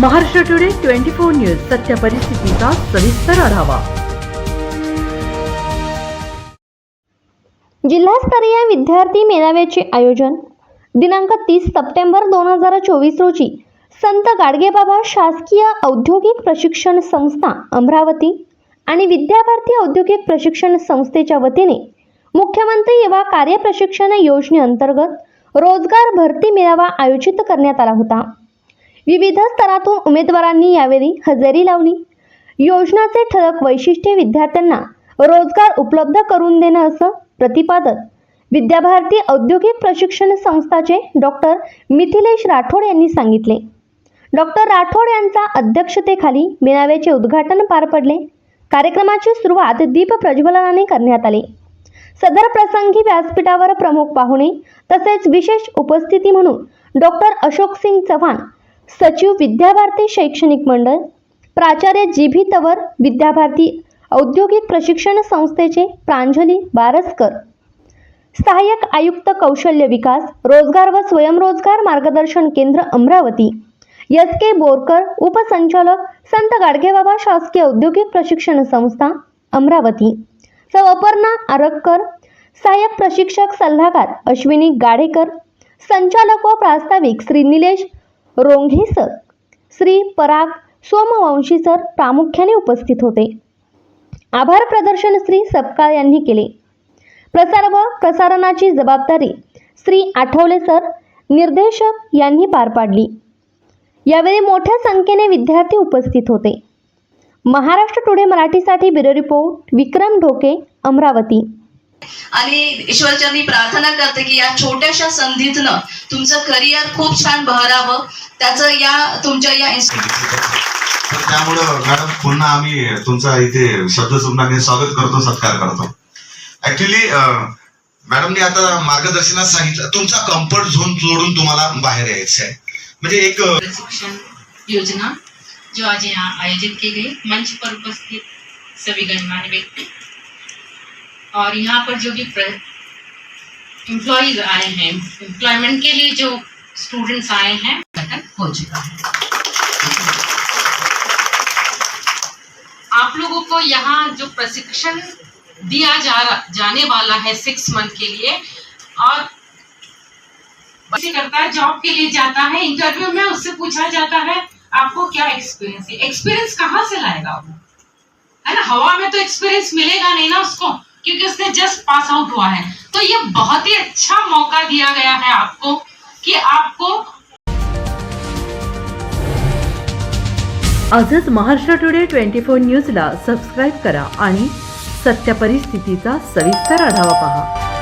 Maharashtra today twenty four news सत्य परिस्थितीचा सविस्तर आढावा. जिल्हास्तरीय विद्यार्थी मेळाव्याचे आयोजन दिनांक तीस सप्टेंबर दोन हजार चोवीस रोजी संत गाडगेबाबा शासकीय औद्योगिक प्रशिक्षण संस्था अमरावती आणि विद्याभारती औद्योगिक प्रशिक्षण संस्थेच्या वतीने मुख्यमंत्री युवा कार्यप्रशिक्षण योजनेअंतर्गत रोजगार भरती मेळावा आयोजित करण्यात आला होता. विविध स्तरातून उमेदवारांनी यावेळी हजेरी लावली. योजनाचे ठळक वैशिष्ट्ये विद्यार्थ्यांना रोजगार उपलब्ध करून देणं असं प्रतिपादन विद्याभारती औद्योगिक प्रशिक्षण संस्थाचे डॉक्टर मिथिलेश राठोड यांनी सांगितले. डॉक्टर राठोड यांच्या अध्यक्षतेखाली मेळाव्याचे उद्घाटन पार पडले. कार्यक्रमाची सुरुवात दीप प्रज्वलनाने करण्यात आली. सदर प्रसंगी व्यासपीठावर प्रमुख पाहुणे तसेच विशेष उपस्थिती म्हणून डॉक्टर अशोक सिंग चव्हाण सचिव विद्याभारती शैक्षणिक मंडळ प्राचार्य जी तवर विद्याभारती औद्योगिक प्रशिक्षण संस्थेचे प्रांजली बारसकर सहाय्यक आयुक्त कौशल्य विकास रोजगार व स्वयंरोजगार मार्गदर्शन केंद्र अमरावती एस के बोरकर उपसंचालक संत गाडगेबाबा शासकीय औद्योगिक प्रशिक्षण संस्था अमरावती सौ. अपर्णा आरक्कर सहाय्यक प्रशिक्षक सल्लागार अश्विनी गाडेकर संचालक व प्रास्ताविक श्री निलेश रोंघे सर श्री पराग सोमवंशी सर प्रामुख्याने उपस्थित होते. आभार प्रदर्शन श्री सपकाळ यांनी केले. प्रसार व प्रसारणाची जबाबदारी श्री आठवले सर निर्देशक यांनी पार पाडली. यावेळी मोठ्या संख्येने विद्यार्थी उपस्थित होते. महाराष्ट्र टुडे मराठीसाठी ब्युरो रिपोर्ट विक्रम ढोके अमरावती. आणि ईश्वरचरणी प्रार्थना करते की या छोट्याशा संधीतनं तुमचं करिअर खूप छान बहरावं. त्याचं या तुमच्या या त्यामुळं मॅडम पुन्हा आम्ही तुमचा इथे शब्दसुमनाने स्वागत करतो सत्कार करतो. ऍक्च्युली मॅडमने आता मार्गदर्शनात सांगितलं तुमचा कम्फर्ट झोन सोडून तुम्हाला बाहेर यायचं आहे. म्हणजे एक योजना जो आज यहाँ आयोजित की गई मंच पर उपस्थित सभी गणमान्य व्यक्ति और यहाँ पर जो भी एम्प्लॉयज़ आए हैं एम्प्लॉयमेंट के लिए जो स्टूडेंट्स आए हैं गठन हो चुका है। आप लोगों को यहाँ जो प्रशिक्षण दिया जा जाने वाला है सिक्स मंथ के लिए, और बच्चे करता है जॉब के लिए जाता है इंटरव्यू में उससे पूछा जाता है, आपको क्या एक्सपीरियंस है? एक्सपीरियंस कहाँ से लाएगा वो? है ना, हवा में तो एक्सपीरियंस मिलेगा नहीं ना उसको। क्योंकि उसने जस्ट पास आउट हुआ है। तो ये बहुत ही अच्छा मौका दिया गया है आपको कि आपको आजच महाराष्ट्र टुडे ट्वेंटी फोर न्यूजला सबस्क्राईब करा आणि सत्य परिस्थितीचा सविस्तर आढावा पहा.